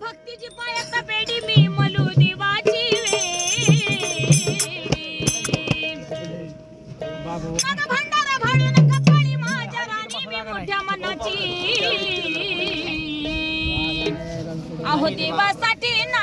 भक्तीची पायता पेडी मी मलू देवाची दादा भांडारा भाडून कपाळी माझ्या राणी मी मोठ्या मनाची. आहो देवासाठी ना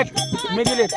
दिलेत मी दिलेत